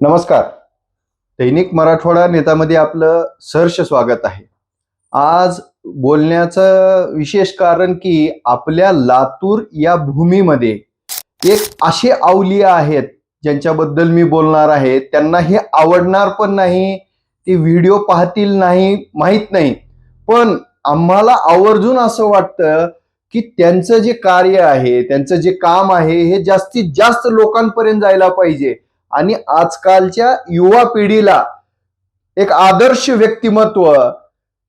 नमस्कार. दैनिक मराठवाडा नेतामध्ये आपलं सहर्ष स्वागत आहे. आज बोलण्याचं विशेष कारण की आपल्या लातूर या भूमीमध्ये एक असे अवलिया आहेत ज्यांच्याबद्दल मी बोलणार आहे. त्यांना हे आवडणार पण नाही ते व्हिडिओ पाहतील नाही माहीत नाही. पण आम्हाला आवर्जून असं वाटतं की त्यांचं जे कार्य आहे त्यांचं जे काम आहे हे जास्तीत जास्त लोकांपर्यंत जायला पाहिजे. आणि आजकालच्या युवा पिढीला एक आदर्श व्यक्तिमत्व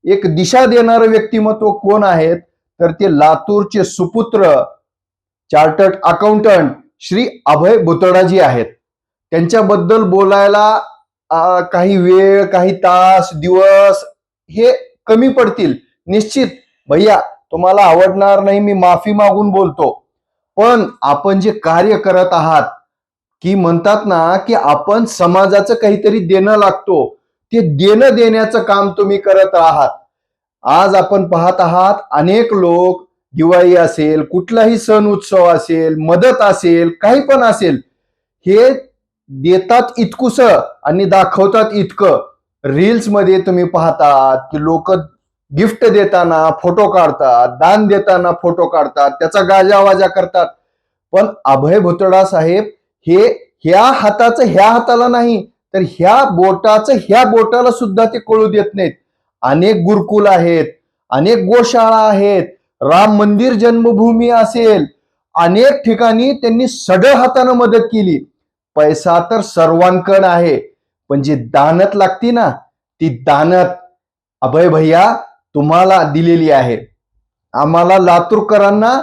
एक दिशा देणारं व्यक्तिमत्व कोण आहेत? तर ते लातूरचे सुपुत्र चार्टर्ड अकाउंटंट श्री अभय बुतडाजी आहेत. त्यांच्याबद्दल बोलायला काही वेळ काही तास दिवस हे कमी पडतील. निश्चित भैया तुम्हाला आवडणार नाही मी माफी मागून बोलतो. पण आपण जे कार्य करत आहात की म्हणतात ना की आपण समाजाचं काहीतरी देणं लागतो. ते देणं देण्याचं काम तुम्ही करत आहात. आज आपण पाहत आहात अनेक लोक दिवाळी असेल कुठलाही सण उत्सव असेल मदत असेल काही पण असेल हे देतात इतकुस आणि दाखवतात इतकं. रील्समध्ये तुम्ही पाहतात की लोक गिफ्ट देताना फोटो काढतात दान देताना फोटो काढतात त्याचा गाजावाजा करतात. पण अभय भुतडा साहेब हे ह्या हाताचं ह्या हाताला नाही तर ह्या बोटाचं ह्या बोटाला सुद्धा ते कळू देत नाहीत. अनेक गुरुकुल आहेत अनेक गोशाळा आहेत राम मंदिर जन्मभूमी असेल अनेक ठिकाणी त्यांनी सडळ हातानं मदत केली. पैसा तर सर्वांकडे आहे पण जी दानत लागती ना ती दानत अभय भैया तुम्हाला दिलेली आहे. आम्हाला लातूरकरांना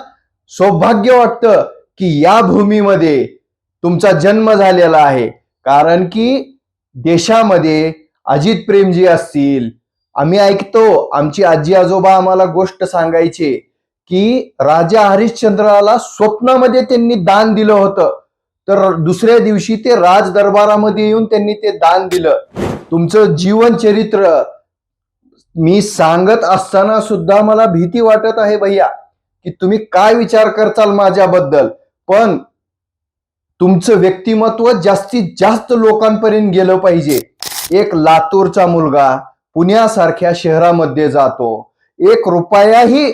सौभाग्य वाटतं की या भूमीमध्ये तुमचा जन्म झालेला आहे. कारण की देशामध्ये अजित प्रेमजी असतील. आम्ही ऐकतो आमची आजी आजोबा आम्हाला गोष्ट सांगायचे की राजा हरिश्चंद्राला स्वप्नामध्ये त्यांनी दान दिलं होतं. तर दुसऱ्या दिवशी ते राज दरबारामध्ये येऊन त्यांनी ते दान दिलं. तुमचं जीवन चरित्र मी सांगत असताना सुद्धा मला भीती वाटत आहे भैया की तुम्ही काय विचार करताल माझ्याबद्दल. पण तुमचं व्यक्तिमत्व जास्तीत जास्त लोकांपर्यंत गेलं पाहिजे. एक लातूरचा मुलगा पुण्यासारख्या शहरामध्ये जातो. एक रुपयाही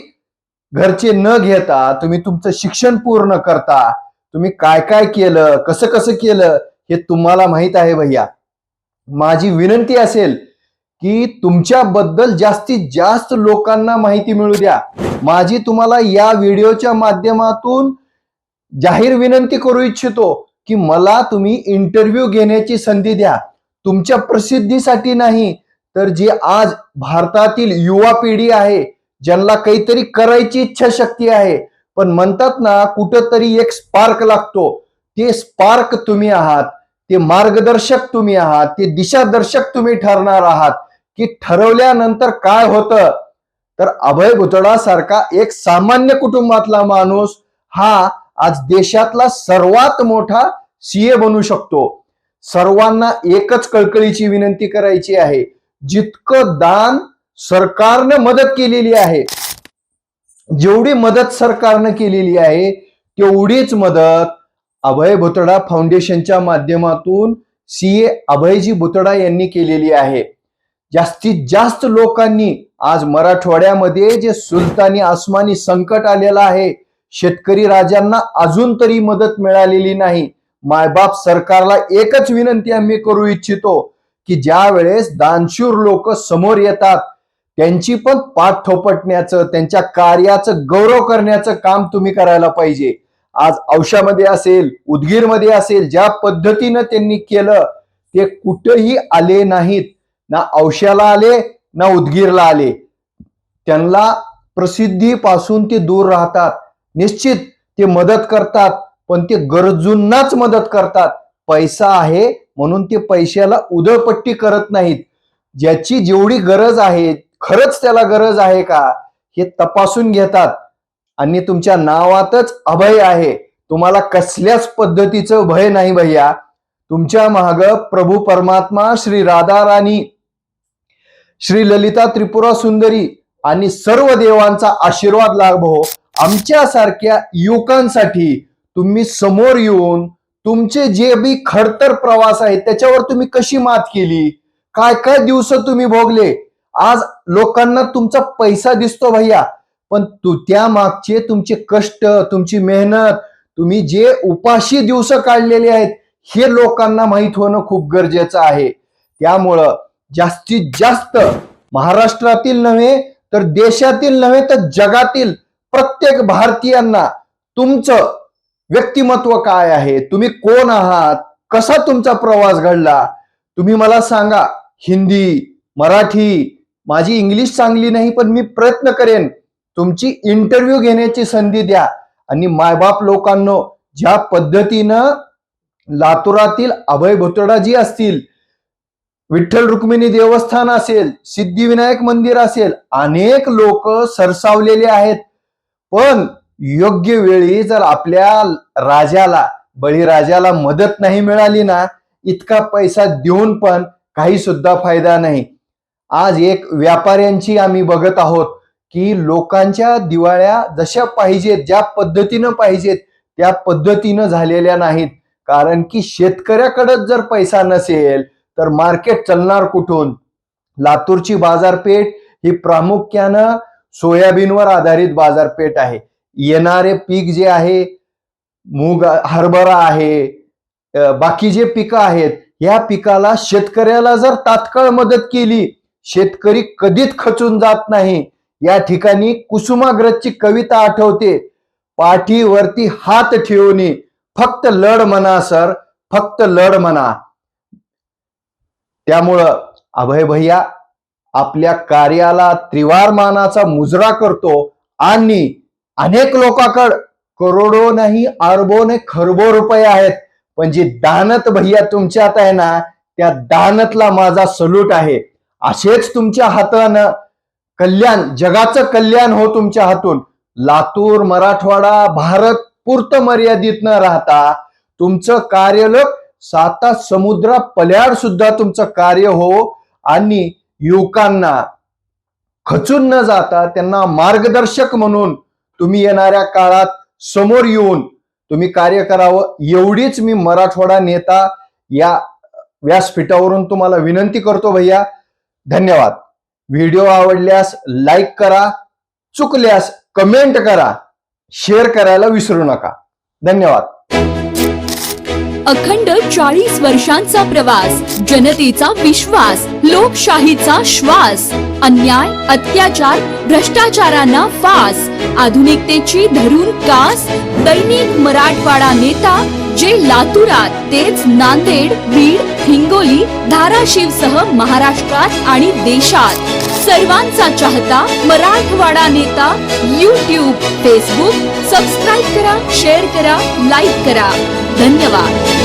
घरचे न घेता तुम्ही तुमचं शिक्षण पूर्ण करता. तुम्ही काय काय केलं कसं कसं केलं हे तुम्हाला माहीत आहे भैया. माझी विनंती असेल की तुमच्याबद्दल जास्तीत जास्त लोकांना माहिती मिळू द्या. माझी तुम्हाला या व्हिडिओच्या माध्यमातून जाहीर विनंती करू इच्छितो की मला तुम्ही इंटरव्ह्यू घेण्याची संधी द्या. तुमच्या प्रसिद्धीसाठी नाही तर जे आज भारतातील युवा पिढी आहे ज्यांना काहीतरी करायची इच्छा शक्ती आहे पण म्हणतात ना कुठंतरी एक स्पार्क लागतो. ते स्पार्क तुम्ही आहात ते मार्गदर्शक तुम्ही आहात ते दिशादर्शक तुम्ही ठरणार आहात की ठरवल्यानंतर काय होतं? तर अभय भुतडा सारखा एक सामान्य कुटुंबातला माणूस हा आज देशातला सर्वात मोठा सीए बनू शकतो. सर्वांना एकच कळकळीची विनंती करायची आहे. जितकं दान सरकारनं मदत केलेली आहे जेवढी मदत सरकारनं केलेली आहे तेवढीच मदत अभय भुतडा फाउंडेशनच्या माध्यमातून सीए अभयजी भुतडा यांनी केलेली आहे. जास्तीत जास्त लोकांनी आज मराठवाड्यामध्ये जे सुलतानी आसमानी संकट आलेलं आहे शेतकरी राजांना अजून तरी मदत मिळालेली नाही. मायबाप सरकारला एकच विनंती आम्ही करू इच्छितो की ज्या वेळेस दानशूर लोक समोर येतात त्यांची पण पाठ थोपटण्याचं त्यांच्या कार्याचं गौरव करण्याचं काम तुम्ही करायला पाहिजे. आज औषामध्ये असेल उदगीरमध्ये असेल ज्या पद्धतीनं त्यांनी केलं ते कुठंही आले नाहीत. ना औषाला आले ना उदगीरला आले. त्यांना प्रसिद्धीपासून ते दूर राहतात. निश्चित ते मदत करतात पण ते गरजूंनाच मदत करतात. पैसा आहे म्हणून ते पैशाला उदळपट्टी करत नाहीत. ज्याची जेवढी गरज आहे खरंच त्याला गरज आहे का हे तपासून घेतात. आणि तुमच्या नावातच अभय आहे. तुम्हाला कसल्याच पद्धतीचं भय नाही भैया. तुमच्या महाग प्रभू परमात्मा श्री राधा राणी श्री ललिता त्रिपुरा सुंदरी आणि सर्व देवांचा आशीर्वाद लाभो. आमच्यासारख्या युवकांसाठी तुम्ही समोर येऊन तुमचे जे बी खडतर प्रवास आहे त्याच्यावर तुम्ही कशी मात केली? काय काय दिवस तुम्ही भोगले? आज लोकांना तुमचा पैसा दिसतो भैया पण तू त्या मागचे तुमचे कष्ट तुमची मेहनत तुम्ही जे उपाशी दिवस काढलेले आहेत हे लोकांना माहीत होणं खूप गरजेचं आहे. त्यामुळं जास्तीत जास्त महाराष्ट्रातील नव्हे तर देशातील नव्हे तर जगातील प्रत्येक भारतीयांना तुमचं व्यक्तिमत्व काय आहे? तुम्ही कोण आहात? कसा तुमचा प्रवास घडला? तुम्ही मला सांगा हिंदी मराठी माझी इंग्लिश चांगली नाही पण मी प्रयत्न करेन तुमची इंटरव्ह्यू घेण्याची संधी द्या. आणि मायबाप लोकांनो ज्या पद्धतीनं लातुरातील अभय भोतडाजी असतील विठ्ठल रुक्मिणी देवस्थान असेल सिद्धिविनायक मंदिर असेल अनेक लोक सरसावलेले आहेत. पण योग्य वेळी जर आपल्या राजाला बळीराजाला मदत नाही मिळाली ना इतका पैसा देऊन पण काही सुद्धा फायदा नाही. आज एक व्यापाऱ्यांची आम्ही बघत आहोत की लोकांच्या दिवाळ्या जशा पाहिजेत ज्या पद्धतीनं पाहिजेत त्या पद्धतीनं झालेल्या नाहीत. कारण की शेतकऱ्याकडंच जर पैसा नसेल तर मार्केट चालणार कुठून? लातूरची बाजारपेठ ही प्रामुख्यानं सोयाबीनवर आधारित बाजारपेठ आहे. येणारे पीक जे आहे मूग हरभरा आहे बाकी जे पिकं आहेत या पिकाला शेतकऱ्याला जर तात्काळ मदत केली शेतकरी कधीच खचून जात नाही. या ठिकाणी कुसुमाग्रजची कविता आठवते पाठीवरती हात ठेवणे फक्त लढ म्हणा सर फक्त लढ म्हणा. त्यामुळं अभय भैया आपल्या कार्याला त्रिवार मानाचा मुजरा करतो आणि अनेक लोकांकड करोडो नाही अरबो नाही खरबो रुपये आहेत. पण जे दानत भैया तुमच्यात आहे ना त्या दानतला माझा सल्यूट आहे. असेच तुमच्या हातानं कल्याण जगाचं कल्याण हो तुमच्या हातून. लातूर मराठवाडा भारत पुरतं मर्यादित न राहता तुमचं कार्यलोक साता समुद्रा पल्याड सुद्धा तुमचं कार्य हो. आणि युवकांना खचून न जाता त्यांना मार्गदर्शक म्हणून तुम्ही येणाऱ्या काळात समोर येऊन तुम्ही कार्य करावं एवढीच मी मराठवाडा नेता या व्यासपीठावरून तुम्हाला विनंती करतो भैया. धन्यवाद. व्हिडिओ आवडल्यास लाईक करा चुकल्यास कमेंट करा शेअर करायला विसरू नका. धन्यवाद. अखंड चाळीस वर्षांचा प्रवास जनतेचा विश्वास लोकशाहीचा श्वास अन्याय अत्याचार भ्रष्टाचारांना फास आधुनिकतेची धरून कास दैनिक मराठवाडा नेता जे लातूरात तेच नांदेड बीड हिंगोली धाराशिव सह महाराष्ट्रात आणि देशात. सर्वांचा चाहता मराठवाडा नेता यूट्यूब फेसबुक सबस्क्राईब करा शेअर करा लाईक करा. 真的吧？